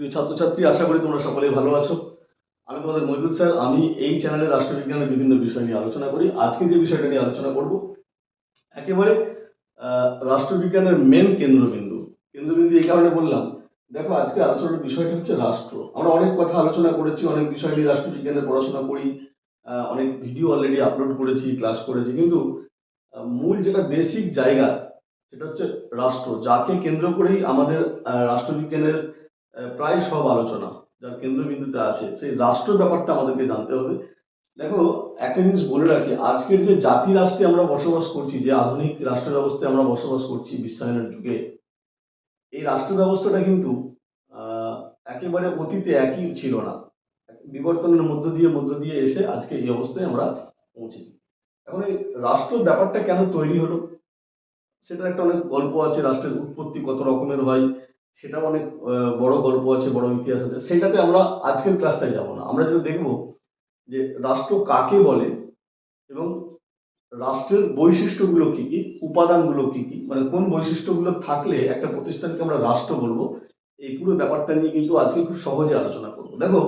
প্রিয় ছাত্রছাত্রী, আশা করি তোমরা সকলেই ভালো আছো। আমি তোমাদের মজদুর স্যার, আমি এই চ্যানেলে রাষ্ট্রবিজ্ঞানের বিভিন্ন বিষয় নিয়ে আলোচনা করি। আজকে যে বিষয়টা নিয়ে আলোচনা করব, একেবারে রাষ্ট্রবিজ্ঞানের মেন কেন্দ্রবিন্দু। কেন্দ্রবিন্দু এই কারণে বললাম, দেখো আজকে আলোচনার বিষয়টা হচ্ছে রাষ্ট্র। আমরা অনেক কথা আলোচনা করেছি, অনেক বিষয় নিয়ে রাষ্ট্রবিজ্ঞানের পড়াশোনা করি অনেক ভিডিও অলরেডি আপলোড করেছি ক্লাস করেছি, কিন্তু মূল যেটা বেসিক জায়গা, সেটা হচ্ছে রাষ্ট্র। যাকে কেন্দ্র করেই আমাদের রাষ্ট্রবিজ্ঞানের প্রায় সব আলোচনা যার কেন্দ্রবিন্দুতে আছে, সেই রাষ্ট্র ব্যাপারটা আমাদেরকে জানতে হবে। দেখো, একটা জিনিস বলে রাখি, আজকের যে জাতি রাষ্ট্রে আমরা বসবাস করছি, যে আধুনিক রাষ্ট্র ব্যবস্থায় আমরা বসবাস করছি বিশ্বায়নের যুগে, এই রাষ্ট্র ব্যবস্থাটা কিন্তু একেবারে অতীতে একই ছিল না। বিবর্তনের মধ্য দিয়ে মধ্য দিয়ে এসে আজকে এই অবস্থায় আমরা পৌঁছেছি। এখন এই রাষ্ট্র ব্যাপারটা কেন তৈরি হলো? সেটার একটা অনেক গল্প আছে, রাষ্ট্রের উৎপত্তি কত রকমের হয় সেটাও অনেক বড় গল্প আছে, বড় ইতিহাস আছে। সেটাতে আমরা আজকের ক্লাসটায় যাব না। আমরা যেটা দেখব যে রাষ্ট্র কাকে বলে এবং রাষ্ট্রের বৈশিষ্ট্যগুলো কি কি, উপাদানগুলো কি কি মানে কোন বৈশিষ্ট্যগুলো থাকলে একটা প্রতিষ্ঠানকে আমরা রাষ্ট্র বলব, এই পুরো ব্যাপারটা নিয়ে কিন্তু আজকে খুব সহজে আলোচনা করব। দেখো,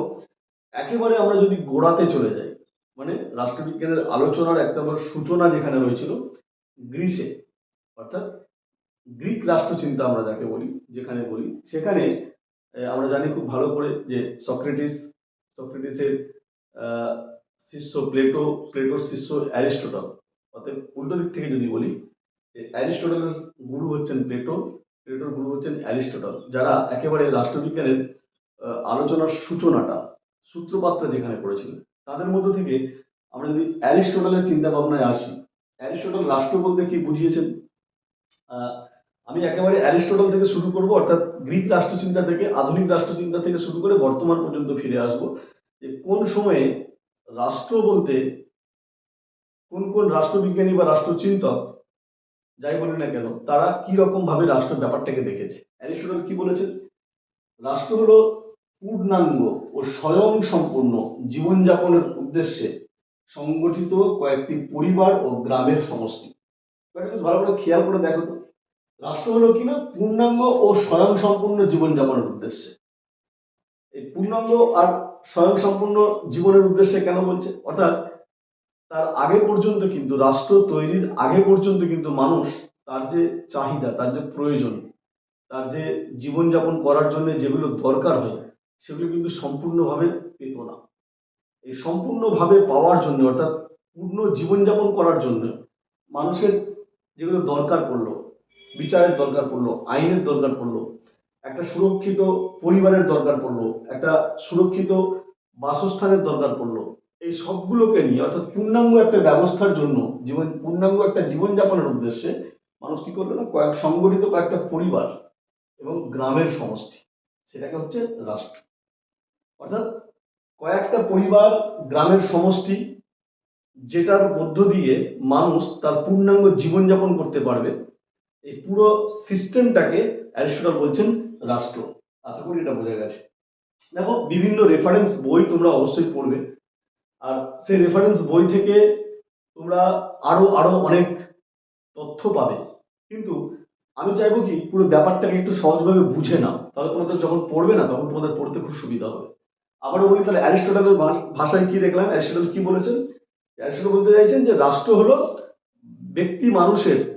একেবারে আমরা যদি গোড়াতে চলে যাই মানে রাষ্ট্রবিজ্ঞানের আলোচনার একদম সূচনা যেখানে হয়েছিল গ্রিসে, অর্থাৎ গ্রিক রাষ্ট্রচিন্তা আমরা যাকে বলি, যেখানে বলি, সেখানে আমরা জানি খুব ভালো করে যে সক্রেটিস, সক্রেটিসের শিষ্য প্লেটো, প্লেটোর শিষ্য অ্যারিস্টোটল। অর্থাৎ উল্টো দিক থেকে যদি বলি যে অ্যারিস্টোটলের গুরু হচ্ছেন প্লেটো, প্লেটোর গুরু হচ্ছেন অ্যারিস্টোটল, যারা একেবারে রাষ্ট্রবিজ্ঞানের আলোচনার সূচনাটা, সূত্রপাতটা যেখানে করেছিলেন, তাদের মধ্য থেকে আমরা যদি অ্যারিস্টোটলের চিন্তা ভাবনায় আসি, অ্যারিস্টোটল রাষ্ট্র বলতে কি বুঝিয়েছেন? আমি একেবারে অ্যারিস্টোটল থেকে শুরু করব, অর্থাৎ গ্রিক রাষ্ট্রচিন্তা থেকে, আধুনিক রাষ্ট্রচিন্তা থেকে শুরু করে বর্তমান পর্যন্ত ফিরে আসব যে কোন সময়ে রাষ্ট্র বলতে কোন কোন রাষ্ট্রবিজ্ঞানী বা রাষ্ট্রচিন্তক, যাই বলি না কেন, তারা কি রকম ভাবে রাষ্ট্র ব্যাপারটাকে দেখেছে। অ্যারিস্টোটল কি বলেছেন? রাষ্ট্র হলো পূর্ণাঙ্গ ও স্বয়ং সম্পূর্ণ জীবনযাপনের উদ্দেশ্যে সংগঠিত কয়েকটি পরিবার ও গ্রামের সমষ্টি। ভালো করে খেয়াল করে দেখো তো। রাষ্ট্র হলো কি না পূর্ণাঙ্গ ও স্বয়ং সম্পূর্ণ জীবনযাপনের উদ্দেশ্যে। এই পূর্ণাঙ্গ আর স্বয়ং সম্পূর্ণ জীবনের উদ্দেশ্যে কেন বলছে? অর্থাৎ তার আগে পর্যন্ত কিন্তু, রাষ্ট্র তৈরির আগে পর্যন্ত কিন্তু মানুষ তার যে চাহিদা, তার যে প্রয়োজন, তার যে জীবনযাপন করার জন্য যেগুলো দরকার হয়, সেগুলো কিন্তু সম্পূর্ণভাবে পেত না। এই সম্পূর্ণভাবে পাওয়ার জন্য, অর্থাৎ পূর্ণ জীবনযাপন করার জন্য মানুষের যেগুলো দরকার পড়ল বিচারের দরকার পড়ল, আইনের দরকার পড়ল, একটা সুরক্ষিত পরিবারের দরকার পড়ল, একটা সুরক্ষিত বাসস্থানের দরকার পড়ল। এই সবগুলোকে নিয়ে, অর্থাৎ পূর্ণাঙ্গ একটা ব্যবস্থার জন্য, জীবন, পূর্ণাঙ্গ একটা জীবনযাপনের উদ্দেশ্যে মানুষ কি করল না, কয়েক, সংগঠিত কয়েকটা পরিবার এবং গ্রামের সমষ্টি, সেটাকে হচ্ছে রাষ্ট্র। অর্থাৎ কয়েকটা পরিবার, গ্রামের সমষ্টি, যেটার মধ্য দিয়ে মানুষ তার পূর্ণাঙ্গ জীবনযাপন করতে পারবে এই পুরো সিস্টেমটাকে অ্যারিস্টটল বলছেন রাষ্ট্র। আশা করি এটা বোঝা গেছে। দেখো, বিভিন্ন রেফারেন্স বই তোমরা অবশ্যই পড়বে। আর সেই রেফারেন্স বই থেকে তোমরা আরও আরও অনেক তথ্য পাবে। কিন্তু আমি চাইব কি, পুরো ব্যাপারটাকে একটু সহজভাবে বুঝে নাও। তাহলে তোমাদের যখন পড়বে না, তখন তোমাদের পড়তে খুব সুবিধা হবে। আবারও বলি, তাহলে অ্যারিস্টটলের ভাষ- ভাষায় কি দেখলাম? অ্যারিস্টটল কি বলেছেন? অ্যারিস্টটল বলতে চাইছেন যে রাষ্ট্র হলো ব্যক্তি মানুষের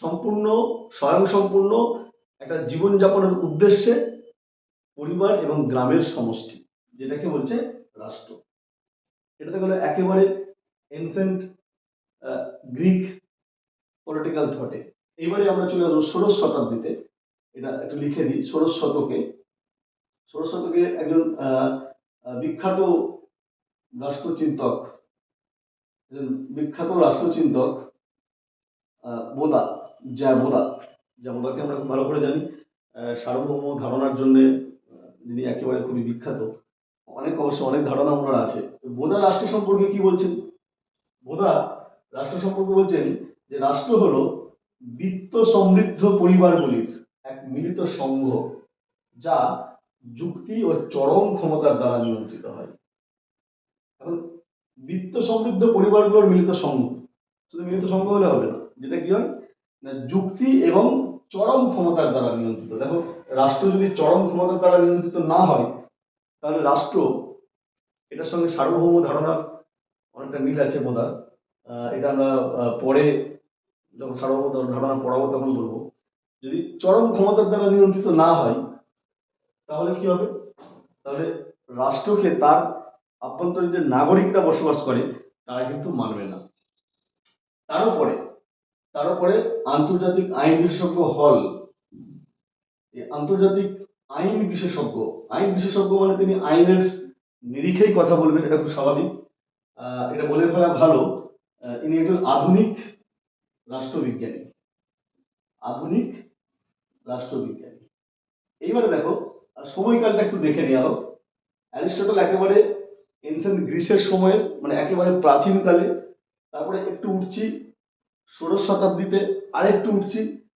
সম্পূর্ণ স্বয়ং সম্পূর্ণ একটা জীবনযাপনের উদ্দেশ্যে পরিবার এবং গ্রামের সমষ্টি, যেটাকে বলছে রাষ্ট্র। এটাতে গেলে একেবারে এনসেন্ট গ্রিক পলিটিক্যাল থটে এইবারে আমরা চলে আসব ষোড়শ শতাব্দীতে। এটা একটু লিখে দিই ষোড়শ শতকে। ষোড়শ শতকে একজন বিখ্যাত রাষ্ট্রচিন্তক, একজন বিখ্যাত রাষ্ট্রচিন্তক বোদা। যা বোদা যা বোদাকে আমরা ভালো করে জানি। সার্বভৌম ধারণার জন্য যিনি একেবারে খুবই বিখ্যাত। অনেক, অবশ্য অনেক ধারণা ওনার আছে। বোদা রাষ্ট্র সম্পর্কে কি বলছেন? বোদা রাষ্ট্র সম্পর্কে বলছেন যে রাষ্ট্র হলো বিত্ত সমৃদ্ধ পরিবারগুলির এক মিলিত সংঘ যা যুক্তি ও চরম ক্ষমতার দ্বারা নিয়ন্ত্রিত হয়। এখন, বিত্ত সমৃদ্ধ পরিবারগুলোর মিলিত সংঘ শুধু মিলিত সংঘ হলে হবে না, যেটা কি হয়? যুক্তি এবং চরম ক্ষমতার দ্বারা নিয়ন্ত্রিত। দেখো, রাষ্ট্র যদি চরম ক্ষমতার দ্বারা নিয়ন্ত্রিত না হয়, তাহলে রাষ্ট্র, এটার সঙ্গে সার্বভৌম ধারণার অনেকটা মিল আছে বোধ এটা আমরা পরে যখন সার্বভৌম ধারণা পড়াবো তখন বলব। যদি চরম ক্ষমতার দ্বারা নিয়ন্ত্রিত না হয়, তাহলে কি হবে? তাহলে রাষ্ট্রকে তার আভ্যন্তরীণ যে নাগরিকরা বসবাস করে, তারা কিন্তু মানবে না। তার উপরে তার উপরে আন্তর্জাতিক আইন বিশেষজ্ঞ হল। আন্তর্জাতিক আইন বিশেষজ্ঞ আইন বিশেষজ্ঞ মানে তিনি আইনের নিরিখেই কথা বলবেন, এটা খুব স্বাভাবিক। এটা বলে ফেলা ভালো। ইনি একজন আধুনিক রাষ্ট্রবিজ্ঞানী। আধুনিক রাষ্ট্রবিজ্ঞানী। এইবারে দেখো সময়কালটা একটু দেখে নেওয়া হোক। অ্যারিস্টটল একেবারে এনসেন্ট গ্রিসের সময়ের মানে একেবারে প্রাচীনকালে, তারপরে একটু উঠছি ষোড়শ শতাব্দীতে আরেকটু উঠছি।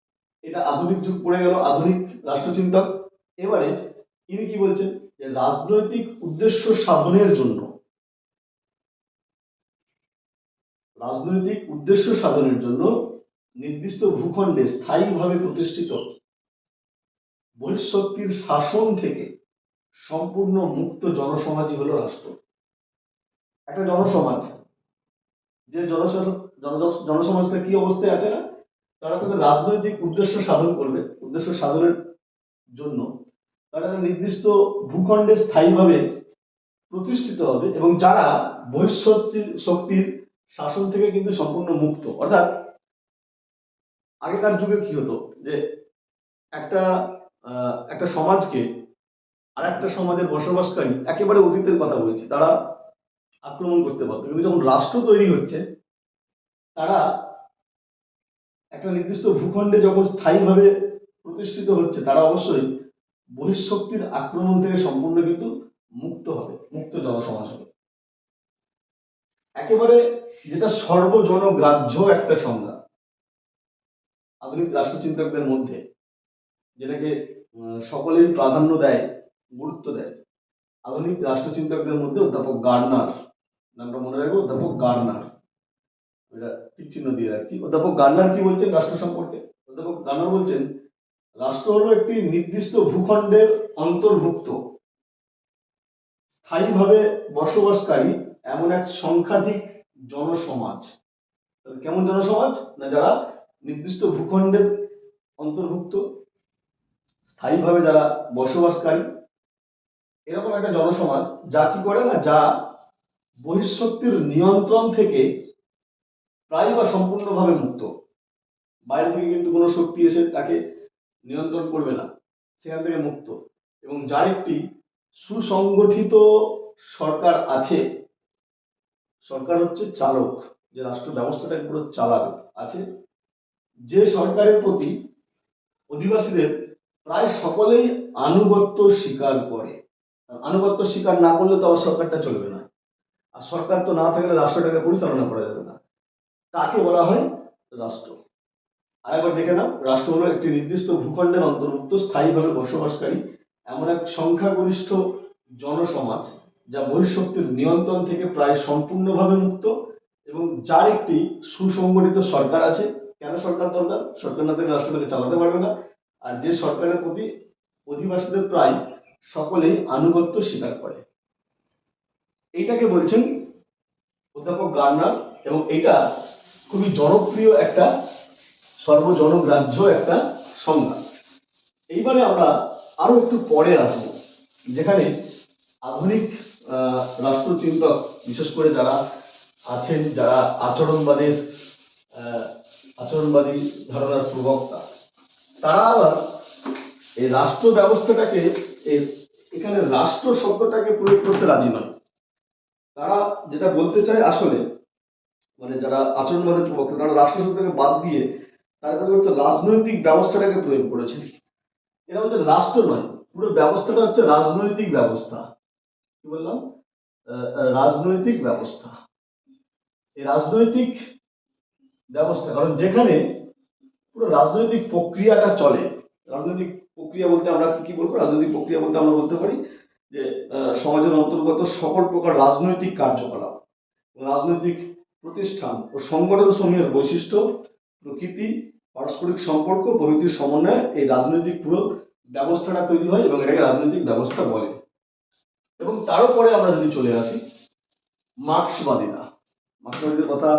এটা আধুনিক যুগ পড়ে গেল, আধুনিক রাষ্ট্রচিন্তক। এবারে ইনি কি বলছেন? যে রাজনৈতিক উদ্দেশ্য সাধনের জন্য। রাজনৈতিক উদ্দেশ্য সাধনের জন্য নির্দিষ্ট ভূখণ্ডে স্থায়ীভাবে প্রতিষ্ঠিত বহিঃশক্তির শাসন থেকে সম্পূর্ণ মুক্ত জনসমাজই হলো রাষ্ট্র। একটা জনসমাজ, যে জনসমাজ জন- জনসমাজটা কি অবস্থায় আছে না? তারা তাদের রাজনৈতিক উদ্দেশ্য সাধন করবে, উদ্দেশ্য সাধনের জন্য। তারা নির্দিষ্ট ভূখণ্ডে স্থায়ীভাবে প্রতিষ্ঠিত হবে এবং যারা বহিঃশক্তির শক্তির শাসন থেকে কিন্তু সম্পূর্ণ মুক্ত। অর্থাৎ আগেকার যুগে কি হতো? যে একটা একটা সমাজকে আর একটা সমাজের বসবাসকারী একেবারে অতীতের কথা বলছি, তারা আক্রমণ করতে পারতো। কিন্তু যখন রাষ্ট্র তৈরি হচ্ছে তারা একটা নির্দিষ্ট ভূখণ্ডে যখন স্থায়ীভাবে প্রতিষ্ঠিত হচ্ছে, তারা অবশ্যই বহিঃশক্তির আক্রমণ থেকে সম্পূর্ণ কিন্তু মুক্ত হবে, মুক্ত জনসমাজ হবে। একেবারে যেটা সর্বজনগ্রাহ্য একটা সংজ্ঞা, আধুনিক রাষ্ট্রচিন্তকদের মধ্যে, যেটাকে সকলেই প্রাধান্য দেয়, গুরুত্ব দেয়। আধুনিক রাষ্ট্রচিন্তকদের মধ্যে অধ্যাপক গার্নার, নামটা মনে রাখব, অধ্যাপক গার্নার। এটা টিক দিয়ে রাখছি। অধ্যাপক গার্নার কি বলছেন রাষ্ট্র সম্পর্কে? অধ্যাপক গার্নার বলছেন, রাষ্ট্র হলো একটি নির্দিষ্ট ভূখণ্ডের অন্তর্ভুক্ত। স্থায়ীভাবে বসবাসকারী এমন এক সংখ্যাধিক জনসমাজ। কেমন জনসমাজ? না যারা নির্দিষ্ট ভূখণ্ডের অন্তর্ভুক্ত? স্থায়ীভাবে যারা বসবাসকারী। এরকম একটা জনসমাজ যা কি করে না, যা বহিঃশক্তির নিয়ন্ত্রণ থেকে প্রায় বা সম্পূর্ণভাবে মুক্ত। বাইরে থেকে কিন্তু কোনো শক্তি এসে তাকে নিয়ন্ত্রণ করবে না। সেখান থেকে মুক্ত। এবং যার একটি সুসংগঠিত সরকার আছে, সরকার হচ্ছে চালক। যে রাষ্ট্র ব্যবস্থাটাকে পুরো চালাবে। আছে। যে সরকারের প্রতি অধিবাসীদের প্রায় সকলেই আনুগত্য স্বীকার করে। আনুগত্য স্বীকার না করলে তো আবার সরকারটা চলবে না। আর সরকার তো না থাকলে রাষ্ট্রটাকে পরিচালনা করা যাবে না। তাকে বলা হয় রাষ্ট্র। আরেকবার দেখে নাও, রাষ্ট্র হলো একটি নির্দিষ্ট ভূখণ্ডের অন্তর্ভুক্ত, স্থায়ীভাবে বসবাসকারী, এমন এক সংখ্যাগরিষ্ঠ জনসমাজ যা বহিঃশক্তির নিয়ন্ত্রণ থেকে প্রায় সম্পূর্ণভাবে মুক্ত এবং যার একটি সুসংগঠিত সরকার আছে। কেন সরকার দরকার? সরকার না থাকলে রাষ্ট্রটাকে চালাতে পারবে না। আর যে সরকারের প্রতি অধিবাসীদের প্রায় সকলেই আনুগত্য স্বীকার করে। এইটাকে বলছেন অধ্যাপক গার্নার এবং এটা খুবই জনপ্রিয় একটা সর্বজনগ্রাহ্য একটা সংজ্ঞা এইবারে আমরা আরও একটু পরে আসব, যেখানে আধুনিক রাষ্ট্রচিন্তক, বিশেষ করে যারা আছেন, যারা আচরণবাদের আচরণবাদী ধারণার প্রবক্তা, তারা আবার এই রাষ্ট্র ব্যবস্থাটাকে এখানে রাষ্ট্র শব্দটাকে প্রয়োগ করতে রাজি নয় তারা যেটা বলতে চায় আসলে মানে যারা আচরণবাদের প্রবক্তা, তারা রাষ্ট্র শব্দটাকে বাদ দিয়ে তার পরিবর্তে রাজনৈতিক ব্যবস্থাটাকে প্রয়োগ করেছে এরা বলছে রাষ্ট্র নয়, পুরো ব্যবস্থাটা হচ্ছে রাজনৈতিক ব্যবস্থা। কি বললাম? রাজনৈতিক ব্যবস্থা। এই রাজনৈতিক ব্যবস্থা, কারণ যেখানে পুরো রাজনৈতিক প্রক্রিয়াটা চলে। রাজনৈতিক প্রক্রিয়া বলতে আমরা কি কি বলব? রাজনৈতিক প্রক্রিয়া বলতে আমরা বলতে পারি যে সমাজের অন্তর্গত সকল প্রকার রাজনৈতিক কার্যকলাপ। রাজনৈতিক প্রতিষ্ঠান ও সংগঠন সমূহের বৈশিষ্ট্য, প্রকৃতি, পারস্পরিক সম্পর্ক, প্রভৃতির সমন্বয়ে, এই রাজনৈতিক পুরো ব্যবস্থাটা তৈরি হয় এবং এটাকে রাজনৈতিক ব্যবস্থা বলে। এবং তারও পরে আমরা যদি চলে আসি, মার্ক্সবাদীরা। মার্ক্সবাদীদের কথা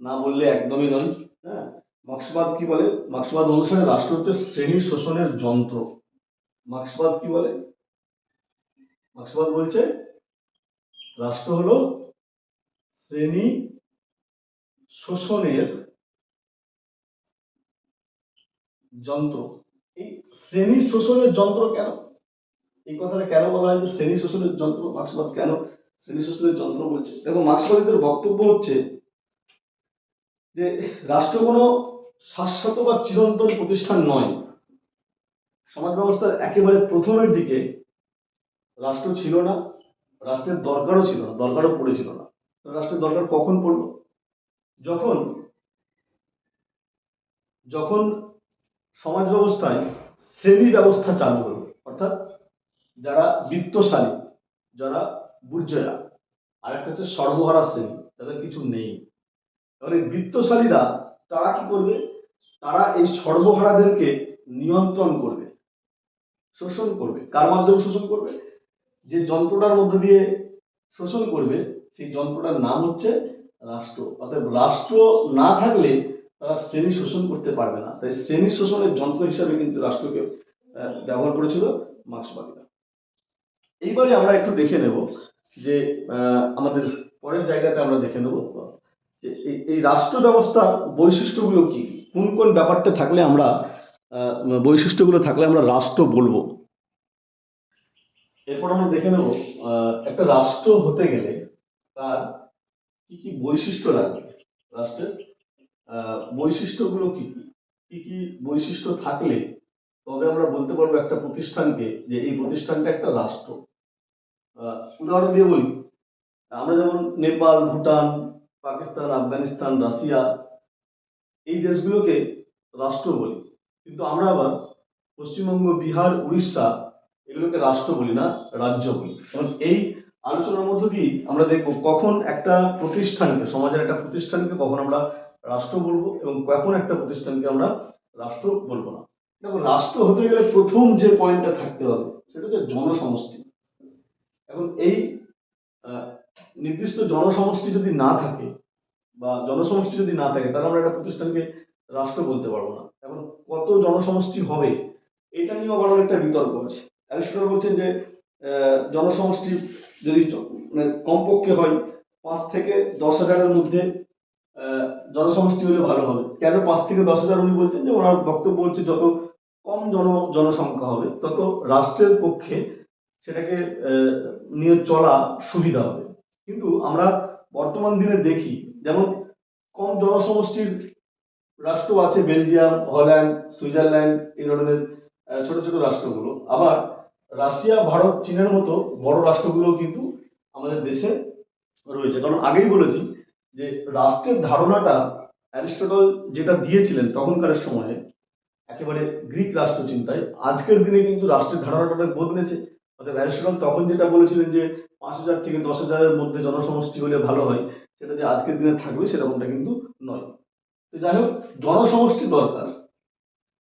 না বললে একদমই নয় হ্যাঁ? মার্ক্সবাদ কি বলে? মার্ক্সবাদ অনুসারে রাষ্ট্র হচ্ছে শ্রেণি শোষণের যন্ত্র। মার্ক্সবাদ কি বলে? মার্ক্সবাদ বলছে, রাষ্ট্র হলো শ্রেণি শোষণের যন্ত্র। এই শ্রেণি শোষণের যন্ত্র কেন? এই কথাটা কেন বলা হয় যে শ্রেণি শোষণের যন্ত্র, মার্ক্সবাদ কেন? শ্রেণি শোষণের যন্ত্র বলছে। দেখো, মার্ক্সবাদীদের বক্তব্য হচ্ছে যে রাষ্ট্র কোনো শাশ্বত বা চিরন্তন প্রতিষ্ঠান নয়। সমাজ ব্যবস্থার একেবারে প্রথমের দিকে রাষ্ট্র ছিল না, রাষ্ট্রের দরকারও ছিল না, দরকারও পড়েছিল না। রাষ্ট্রের দরকার কখন পড়ল? যখন যখন সমাজ ব্যবস্থায় শ্রেণি ব্যবস্থা চালু হলো, অর্থাৎ যারা বিত্তশালী, যারা বুর্জয়া আর একটা হচ্ছে সর্বহারা শ্রেণি, তাদের কিছু নেই। এই বিত্তশালীরা তারা কি করবে? তারা এই সর্বহারাদেরকে নিয়ন্ত্রণ করবে, শোষণ করবে। কার মাধ্যমে শোষণ করবে? যে যন্ত্রটার মধ্যে দিয়ে শোষণ করবে, সেই যন্ত্রটার নাম হচ্ছে রাষ্ট্র। অর্থাৎ রাষ্ট্র না থাকলে তারা শ্রেণি শোষণ করতে পারবে না। তাই শ্রেণি শোষণের যন্ত্র হিসাবে কিন্তু রাষ্ট্রকে ব্যবহার করেছিল মার্ক্সবাদীরা। এইবারে আমরা একটু দেখে নেব যে আমাদের পরের জায়গাতে আমরা দেখে নেব এই- রাষ্ট্র ব্যবস্থার বৈশিষ্ট্যগুলো কি? কোন কোন ব্যাপারটা থাকলে আমরা বৈশিষ্ট্যগুলো থাকলে আমরা রাষ্ট্র বলব? এরপর আমরা দেখে নেব একটা রাষ্ট্র হতে গেলে তার কি কি বৈশিষ্ট্য লাগবে? রাষ্ট্রের বৈশিষ্ট্যগুলো কি? কি কি বৈশিষ্ট্য থাকলে তবে আমরা বলতে পারব একটা প্রতিষ্ঠানকে যে এই প্রতিষ্ঠানটা একটা রাষ্ট্র। উদাহরণ দিয়ে বলি। আমরা যেমন নেপাল, ভুটান, পাকিস্তান, আফগানিস্তান, রাশিয়া এই দেশগুলোকে রাষ্ট্র বলি। কিন্তু আমরা আবার পশ্চিমবঙ্গ, বিহার, উড়িষ্যা এগুলোকে রাষ্ট্র বলি না, রাজ্য বলি। এবং এই আলোচনার মধ্য দিয়ে আমরা দেখব কখন একটা প্রতিষ্ঠানকে, সমাজের একটা প্রতিষ্ঠানকে কখন আমরা রাষ্ট্র বলব এবং কখন একটা প্রতিষ্ঠানকে আমরা রাষ্ট্র বলব না। দেখো, রাষ্ট্র হতে গেলে প্রথম যে পয়েন্টটা থাকতে হবে, সেটা হচ্ছে জনসমষ্টি। এখন এই নির্দিষ্ট জনসমষ্টি যদি না থাকে বা জনসমষ্টি যদি না থাকে, তাহলে আমরা একটা প্রতিষ্ঠানকে রাষ্ট্র বলতে পারব না। এখন কত জনসমষ্টি হবে, এটা নিয়েও আবার অনেকটা বিতর্ক আছে। অ্যারিস্টটল বলছেন যে জনসমষ্টি যদি মানে কমপক্ষে হয়, পাঁচ থেকে দশ হাজারের মধ্যে জনসমষ্টি হলে ভালো হবে। কেন পাঁচ থেকে দশ হাজার উনি বলছেন যে, ওনার বক্তব্য হচ্ছে যত কম জন, জনসংখ্যা হবে, তত রাষ্ট্রের পক্ষে সেটাকে নিয়ে চলা সুবিধা হবে। কিন্তু আমরা বর্তমান দিনে দেখি, যেমন কম জনসমষ্টির রাষ্ট্র আছে বেলজিয়াম, হল্যান্ড, সুইজারল্যান্ড, এই ধরনের ছোট ছোট রাষ্ট্রগুলো। আবার রাশিয়া, ভারত, চীনের মতো বড় রাষ্ট্রগুলো কিন্তু আমাদের দেশে রয়েছে। কারণ আগেই বলেছি যে রাষ্ট্রের ধারণাটা অ্যারিস্টটল যেটা দিয়েছিলেন তখনকার সময়ে, একেবারে গ্রিক রাষ্ট্র চিন্তায় আজকের দিনে কিন্তু রাষ্ট্রের ধারণাটা বদলেছে। অর্থাৎ অ্যারিস্টটল তখন যেটা বলেছিলেন যে পাঁচ হাজার থেকে দশ হাজারের মধ্যে জনসমষ্টি হলে ভালো হয়, সেটা যে আজকের দিনে থাকবে সেরকমটা কিন্তু নয়। তো যাই হোক, জনসমষ্টি দরকার।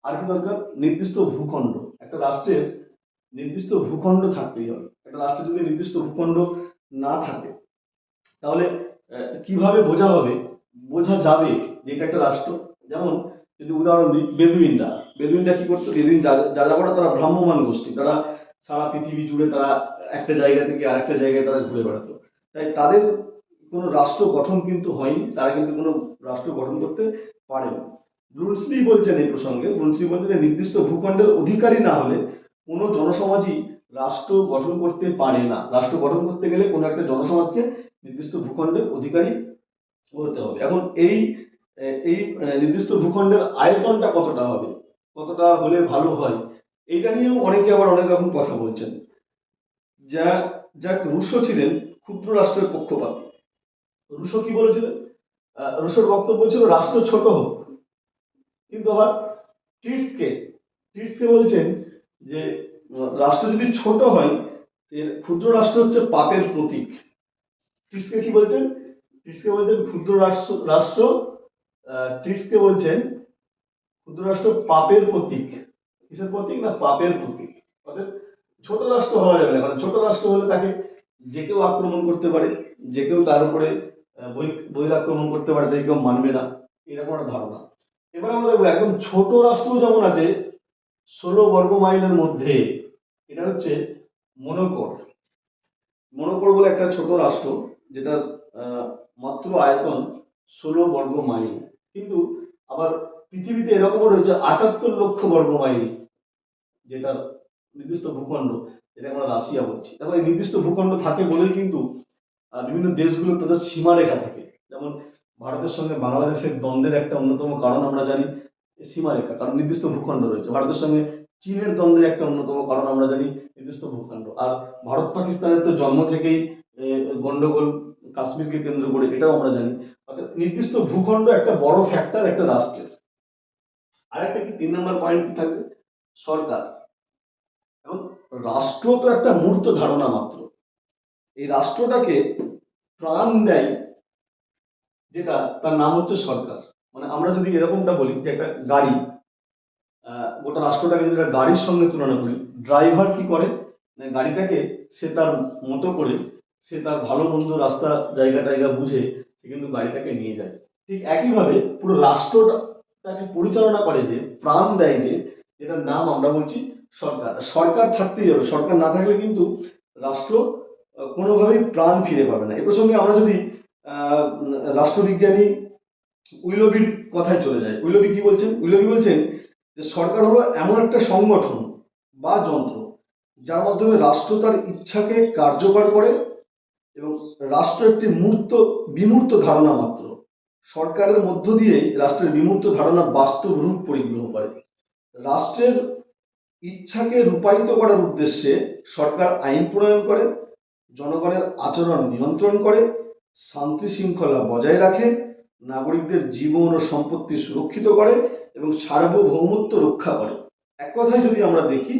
আর কি দরকার? নির্দিষ্ট ভূখণ্ড। একটা রাষ্ট্রের নির্দিষ্ট ভূখণ্ড থাকতেই হবে। একটা রাষ্ট্রের যদি নির্দিষ্ট ভূখণ্ড না থাকে, তাহলে কীভাবে বোঝা হবে? বোঝা যাবে যে এটা একটা রাষ্ট্র। যেমন, যদি উদাহরণ দিই, বেদুইনরা। বেদুইনরা কি করতো? বেদুইন যা- যাযাবরা তারা ভ্রাম্যমান গোষ্ঠী। তারা সারা পৃথিবী জুড়ে তারা একটা জায়গা থেকে আরেকটা জায়গায় তারা ঘুরে বেড়াতো। তাই তাদের কোনো রাষ্ট্র গঠন কিন্তু হয়নি। তারা কিন্তু কোনো রাষ্ট্র গঠন করতে পারেনি। ব্রুনসলি বলছেন এই প্রসঙ্গে। ব্রুনসলি বলছেন নির্দিষ্ট ভূখণ্ডের অধিকারী না হলে কোনো জনসমাজই রাষ্ট্র গঠন করতে পারে না। রাষ্ট্র গঠন করতে গেলে কোনো একটা জনসমাজকে নির্দিষ্ট ভূখণ্ডের অধিকারী হতে হবে। এখন এই এই নির্দিষ্ট ভূখণ্ডের আয়তনটা কতটা হবে? কতটা হলে ভালো হয়? এটা নিয়েও অনেকে আবার অনেক রকম কথা বলছেন। যা, যাক, রুশো ছিলেন ক্ষুদ্র রাষ্ট্রের পক্ষপাতী। রুশো কি বলেছিলেন? রুশোর বক্তব্য ছিল, রাষ্ট্র ছোট হোক। কিন্তু আবার টিটসকে টিটসকে বলছেন যে রাষ্ট্র যদি ছোট হয় ক্ষুদ্র রাষ্ট্র হচ্ছে পাপের প্রতীক। টিটসকে কি বলছেন? টিটসকে বলছেন ক্ষুদ্র রাষ্ট্র রাষ্ট্র বলছেন ক্ষুদ্র রাষ্ট্র পাপের প্রতীক। কিসের প্রতীক না পাপের প্রতীক? অর্থাৎ ছোট রাষ্ট্র হওয়া যাবে না, কারণ ছোট রাষ্ট্র হলে তাকে যে কেউ আক্রমণ করতে পারে, যে কেউ তার উপরে বহির আক্রমণ করতে পারে, তাই কেউ মানবে না। এরকম একটা ধারণা। এবার আমরা দেখব একদম ছোট রাষ্ট্র যেমন আছে ষোলো বর্গ মাইলের মধ্যে, এটা হচ্ছে মনোকর মনোকর বলে একটা ছোট রাষ্ট্র, যেটার মাত্র আয়তন ষোলো বর্গ মাইল। কিন্তু আবার পৃথিবীতে এরকমও রয়েছে আটাত্তর লক্ষ বর্গ মাইল, যেটার নির্দিষ্ট ভূখণ্ড, যেটা আমরা রাশিয়া বলছি। তারপরে নির্দিষ্ট ভূখণ্ড থাকে বলেই কিন্তু বিভিন্ন দেশগুলো তাদের সীমারেখা থাকে। যেমন ভারতের সঙ্গে বাংলাদেশের দ্বন্দ্বের একটা অন্যতম কারণ আমরা জানি সীমারেখা কারণ নির্দিষ্ট ভূখণ্ড রয়েছে। ভারতের সঙ্গে চীনের দ্বন্দ্বের একটা অন্যতম কারণ আমরা জানি নির্দিষ্ট ভূখণ্ড। আর ভারত পাকিস্তানের তো জন্ম থেকেই এ, গন্ডগোল কাশ্মীরকে কেন্দ্র করে এটাও আমরা জানি। অর্থাৎ নির্দিষ্ট ভূখণ্ড একটা বড় ফ্যাক্টর একটা রাষ্ট্রের। আর একটা কি তিন নম্বর পয়েন্ট থাকবে? সরকার। এবং রাষ্ট্র তো একটা মূর্ত ধারণা মাত্র। এই রাষ্ট্রটাকে প্রাণ দেয় যেটা তার নাম হচ্ছে সরকার। মানে আমরা যদি এরকমটা বলি যে একটা গাড়ি গোটা রাষ্ট্রটাকে যদি একটা গাড়ির সঙ্গে তুলনা করি, ড্রাইভার কি করে? গাড়িটাকে সে তার মতো করে, সে তার ভালো মন্দ রাস্তা, জায়গা টায়গা বুঝে সে কিন্তু গাড়িটাকে নিয়ে যায়। ঠিক একইভাবে পুরো রাষ্ট্রটাকে পরিচালনা করে যে, প্রাণ দেয় যে, যেটার নাম আমরা বলছি সরকার। সরকার থাকতেই হবে। সরকার না থাকলে কিন্তু রাষ্ট্র কোনোভাবেই প্রাণ ফিরে পাবে না। এ প্রসঙ্গে আমরা যদি রাষ্ট্রবিজ্ঞানী উইলবির কথায় চলে যায়। উইলবি কি বলছেন? উইলবি বলছেন যে সরকার হলো এমন একটা সংগঠন বা যন্ত্র যার মাধ্যমে রাষ্ট্র তার ইচ্ছাকে কার্যকর করে এবং রাষ্ট্র একটি মূর্ত, বিমূর্ত ধারণা মাত্র। সরকারের মধ্য দিয়েই রাষ্ট্রের বিমূর্ত ধারণা বাস্তব রূপ পরিগ্রহ করে। রাষ্ট্রের ইচ্ছাকে রূপায়িত করার উদ্দেশ্যে সরকার আইন প্রণয়ন করে, জনগণের আচরণ নিয়ন্ত্রণ করে, শান্তি শৃঙ্খলা বজায় রাখে নাগরিকদের জীবন ও সম্পত্তি সুরক্ষিত করে এবং সার্বভৌমত্ব রক্ষা করে। এক কথায় যদি আমরা দেখি,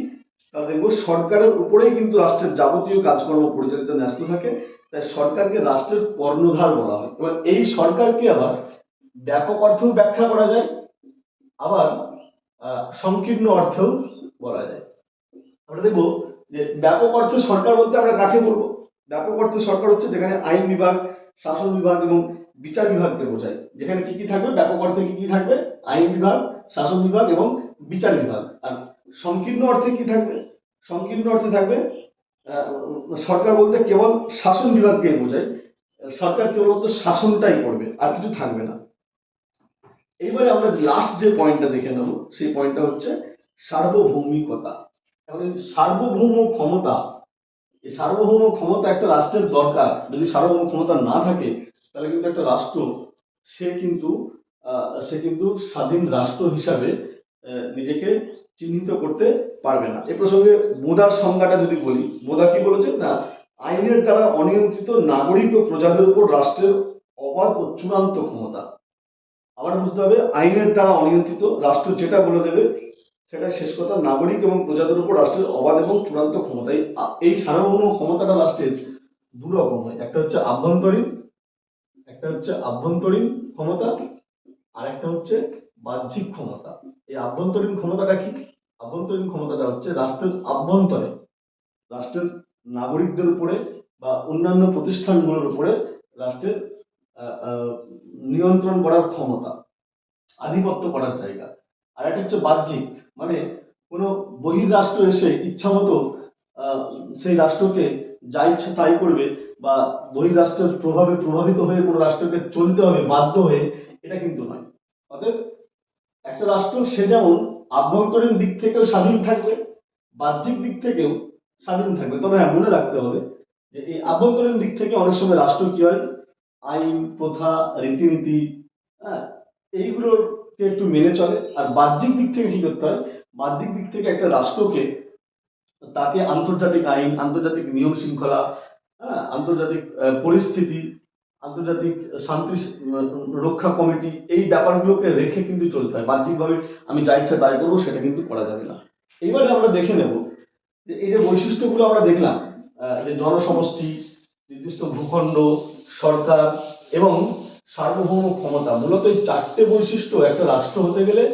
তাহলে দেখব সরকারের উপরেই কিন্তু রাষ্ট্রের যাবতীয় কাজকর্ম পরিচালিত ন্যস্ত থাকে, তাই সরকারকে রাষ্ট্রের কর্ণধার বলা হয়। এবার এই সরকারকে আবার ব্যাপক অর্থেও ব্যাখ্যা করা যায়, আবার সংকীর্ণ অর্থেও বলা যায়। আমরা দেখব যে ব্যাপক অর্থে সরকার বলতে আমরা কাকে বলব? ব্যাপক অর্থে সরকার হচ্ছে যেখানে আইন বিভাগ, শাসন বিভাগ এবং বিচার বিভাগকে বোঝায় যেখানে কি কি থাকবে, ব্যাপক অর্থে কি কি থাকবে, আইন বিভাগ, শাসন বিভাগ এবং বিচার বিভাগ। আর সংকীর্ণ অর্থে কি থাকবে? সংকীর্ণ অর্থে থাকবে সরকার বলতে কেবল শাসন বিভাগকে বোঝায়, সরকার কেবলমাত্র শাসনটাই করবে, আর কিছু থাকবে না। এইবারে আমরা লাস্ট যে পয়েন্টটা দেখে নেব, সেই পয়েন্টটা হচ্ছে সার্বভৌমিকতা। এখন সার্বভৌম ক্ষমতা, এই সার্বভৌম ক্ষমতা একটা রাষ্ট্রের দরকার। যদি সার্বভৌম ক্ষমতা না থাকে তাহলে কিন্তু একটা রাষ্ট্র, সে কিন্তু সে কিন্তু স্বাধীন রাষ্ট্র হিসাবে নিজেকে চিহ্নিত করতে পারবে না। এ প্রসঙ্গে বোধার সংজ্ঞাটা যদি বলি বোধা কি বলেছেন না, আইনের দ্বারা অনিয়ন্ত্রিত নাগরিক ও প্রজাদের উপর রাষ্ট্রের অবাধ ও চূড়ান্ত ক্ষমতা। আবার বুঝতে হবে, আইনের দ্বারা অনিয়ন্ত্রিত রাষ্ট্র যেটা বলে দেবে, সেটা শেষ কথা, নাগরিক এবং প্রজাদের উপর রাষ্ট্রের অবাধ এবং চূড়ান্ত ক্ষমতা। এই সার্বভৌম ক্ষমতাটা রাষ্ট্রের দু রকম হয়। একটা হচ্ছে আভ্যন্তরীণ একটা হচ্ছে আভ্যন্তরীণ ক্ষমতা আর একটা হচ্ছে বাহ্যিক ক্ষমতা। এই আভ্যন্তরীণ ক্ষমতাটা কি? আভ্যন্তরীণ ক্ষমতাটা হচ্ছে রাষ্ট্রের আভ্যন্তরে, রাষ্ট্রের নাগরিকদের উপরে বা অন্যান্য প্রতিষ্ঠানগুলোর উপরে রাষ্ট্রের নিয়ন্ত্রণ করার ক্ষমতা, আধিপত্য করার জায়গা। আর একটা হচ্ছে বাহ্যিক মানে কোনো বহির্রাষ্ট্র এসে ইচ্ছামতো সেই রাষ্ট্রকে যা ইচ্ছা তাই করবে বা বহির্রাষ্ট্রের প্রভাবে প্রভাবিত হয়ে কোনো রাষ্ট্রকে চলতে হবে, বাধ্য হয়ে, এটা কিন্তু নয়। অতএব একটা রাষ্ট্র, সে যেমন আভ্যন্তরীণ দিক থেকেও স্বাধীন থাকবে, বাহ্যিক দিক থেকেও স্বাধীন থাকবে। তবে হ্যাঁ মনে রাখতে হবে যে এই আভ্যন্তরীণ দিক থেকে অনেক সময় রাষ্ট্র কি হয়? আইন, প্রথা, রীতিনীতি হ্যাঁ এইগুলোকে একটু মেনে চলে। আর বাহ্যিক দিক থেকে কি করতে হয়? বাহ্যিক দিক থেকে একটা রাষ্ট্রকে তাকে আন্তর্জাতিক আইন, আন্তর্জাতিক নিয়ম শৃঙ্খলা হ্যাঁ আন্তর্জাতিক পরিস্থিতি, আন্তর্জাতিক শান্তি রক্ষা কমিটি, এই ব্যাপারগুলোকে রেখে কিন্তু চলতে হয়। বাহ্যিকভাবে আমি যা ইচ্ছা তাই করব, সেটা কিন্তু করা যাবে না। এইবারে আমরা দেখে নেব যে এই যে বৈশিষ্ট্যগুলো আমরা দেখলাম যে জনসমষ্টি, নির্দিষ্ট ভূখণ্ড, সরকার এবং সার্বভৌম ক্ষমতা, মূলত এই চারটে বৈশিষ্ট্য একটা রাষ্ট্র হতে গেলে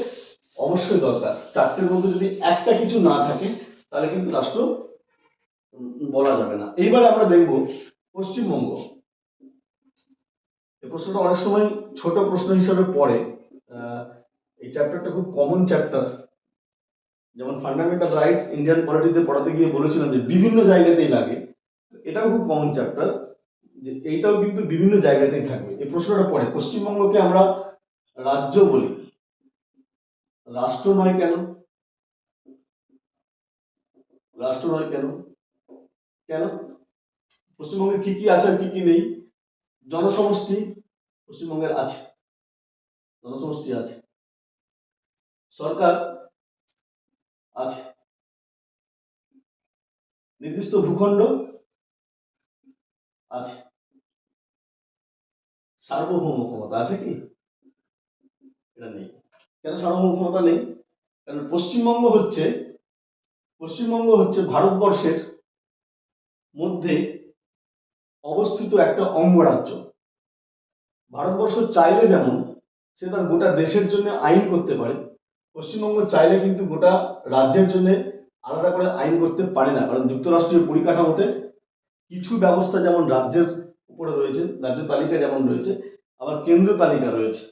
অবশ্যই দরকার। চারটের মধ্যে যদি একটা কিছু না থাকে, তাহলে কিন্তু রাষ্ট্র বলা যাবে না। এইবারে আমরা দেখব পশ্চিমবঙ্গ। এই প্রশ্নটা অনেক সময় ছোট প্রশ্ন হিসাবে পড়ে। এই চ্যাপ্টারটা খুব কমন চ্যাপ্টার যেমন ফান্ডামেন্টাল রাইটস ইন্ডিয়ান পলিটিতে পড়াতে গিয়ে বলেছিলাম যে বিভিন্ন জায়গাতেই লাগে। এটাও খুব কমন চ্যাপ্টার যে এইটাও কিন্তু বিভিন্ন জায়গাতেই থাকবে। এই প্রশ্নটা পড়ে, পশ্চিমবঙ্গকে আমরা রাজ্য বলি। রাষ্ট্র নয় কেন? রাষ্ট্র নয় কেন? কেন? পশ্চিমবঙ্গে কি কি আছে আর কি কি নেই? জনসমষ্টি পশ্চিমবঙ্গের আছে। জনসমষ্টি আছে। সরকার আছে। নির্দিষ্ট ভূখণ্ড আছে। সার্বভৌম ক্ষমতা আছে কি? এটা নেই। কেন সার্বভৌম ক্ষমতা নেই? কারণ পশ্চিমবঙ্গ হচ্ছে পশ্চিমবঙ্গ হচ্ছে ভারতবর্ষের মধ্যে অবস্থিত একটা অঙ্গরাজ্য। ভারতবর্ষ চাইলে যেমন সে তার গোটা দেশের জন্য আইন করতে পারে, পশ্চিমবঙ্গ চাইলে কিন্তু গোটা রাজ্যের জন্য আলাদা করে আইন করতে পারে না। কারণ যুক্তরাষ্ট্রীয় পরিকাঠামোতে কিছু ব্যবস্থা যেমন রাজ্যের উপরে রয়েছে, রাজ্য তালিকা যেমন রয়েছে, আবার কেন্দ্র তালিকা রয়েছে।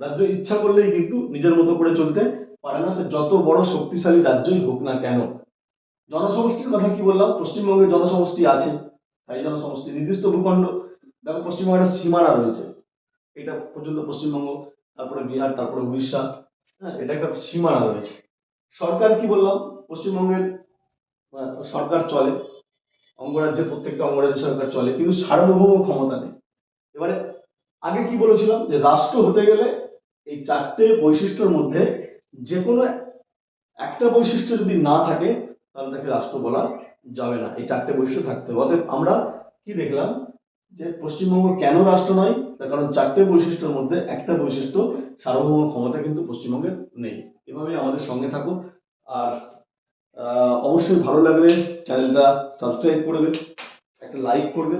রাজ্য ইচ্ছা করলেই কিন্তু নিজের মতো করে চলতে পারে না। সে যত বড় শক্তিশালী রাজ্যই হোক না কেন জনসমষ্টির কথা কি বললাম? পশ্চিমবঙ্গে জনসমষ্টি আছে, তাই জনসমষ্টি। নির্দিষ্ট ভূখণ্ড, দেখো পশ্চিমবঙ্গের একটা সীমানা রয়েছে। এটা পর্যন্ত পশ্চিমবঙ্গ, তারপরে বিহার, তারপরে উড়িষ্যা হ্যাঁ এটা একটা সীমানা রয়েছে। সরকার কি বললাম? পশ্চিমবঙ্গের সরকার চলে অঙ্গরাজ্যের প্রত্যেকটা অঙ্গরাজ্যের সরকার চলে, কিন্তু সার্বভৌম ক্ষমতা নেই। এবারে, আগে কি বলেছিলাম? যে রাষ্ট্র হতে গেলে এই চারটে বৈশিষ্ট্যের মধ্যে যে কোনো একটা বৈশিষ্ট্য যদি না থাকে তাহলে তাকে রাষ্ট্র বলা যাবে না। এই চারটে বৈশিষ্ট্য থাকতে হবে। অতএব আমরা কি দেখলাম? যে পশ্চিমবঙ্গ কেন রাষ্ট্র নয়? তার কারণ চারটে বৈশিষ্ট্যের মধ্যে একটা বৈশিষ্ট্য সার্বভৌম ক্ষমতা কিন্তু পশ্চিমবঙ্গের নেই। এভাবেই আমাদের সঙ্গে থাকুন। আর অবশ্যই ভালো লাগলে চ্যানেলটা সাবস্ক্রাইব করবে একটা লাইক করবে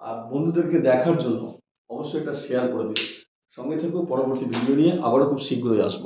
আর বন্ধুদেরকে দেখার জন্য অবশ্যই এটা শেয়ার করে দেবে সঙ্গে থেকেও পরবর্তী ভিডিও নিয়ে আবারও খুব শীঘ্রই আসব।